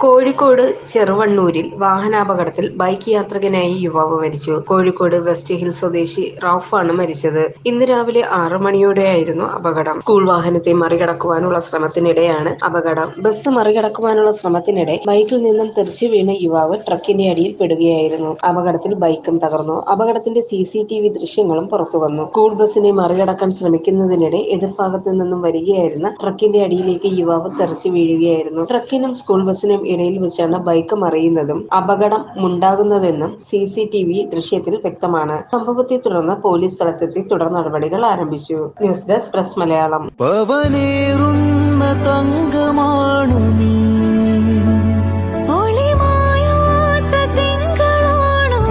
കോഴിക്കോട് ചെറുവണ്ണൂരിൽ വാഹനാപകടത്തിൽ ബൈക്ക് യാത്രികനായി യുവാവ് മരിച്ചു. കോഴിക്കോട് വെസ്റ്റ് ഹിൽ സ്വദേശി റൌഫാണ് മരിച്ചത്. ഇന്ന് രാവിലെ ആറ് മണിയോടെയായിരുന്നു അപകടം. സ്കൂൾ വാഹനത്തെ മറികടക്കുവാനുള്ള ശ്രമത്തിനിടെയാണ് അപകടം. ബസ് മറികടക്കുവാനുള്ള ശ്രമത്തിനിടെ ബൈക്കിൽ നിന്നും തെറിച്ചു വീണ യുവാവ് ട്രക്കിന്റെ അടിയിൽ പെടുകയായിരുന്നു. അപകടത്തിൽ ബൈക്കും തകർന്നു. അപകടത്തിന്റെ സി സി ടി വി ദൃശ്യങ്ങളും പുറത്തുവന്നു സ്കൂൾ ബസിനെ മറികടക്കാൻ ശ്രമിക്കുന്നതിനിടെ എതിർഭാഗത്തു നിന്നും വരികയായിരുന്ന ട്രക്കിന്റെ അടിയിലേക്ക് യുവാവ് തെറിച്ചു വീഴുകയായിരുന്നു. ട്രക്കിനും സ്കൂൾ ബസിനും ഇടയിൽ വെച്ചാണ് ബൈക്ക് മറിയുന്നതും അപകടം ഉണ്ടാകുന്നതെന്നും സി സി ടി വി ദൃശ്യത്തിൽ വ്യക്തമാണ്. സംഭവത്തെ തുടർന്ന് പോലീസ് സ്ഥലത്തെത്തി തുടർ നടപടികൾ ആരംഭിച്ചു. News desk press Malayalam. തങ്കമാണു നീ. ഒളിമായാത്ത തിങ്കളാണോ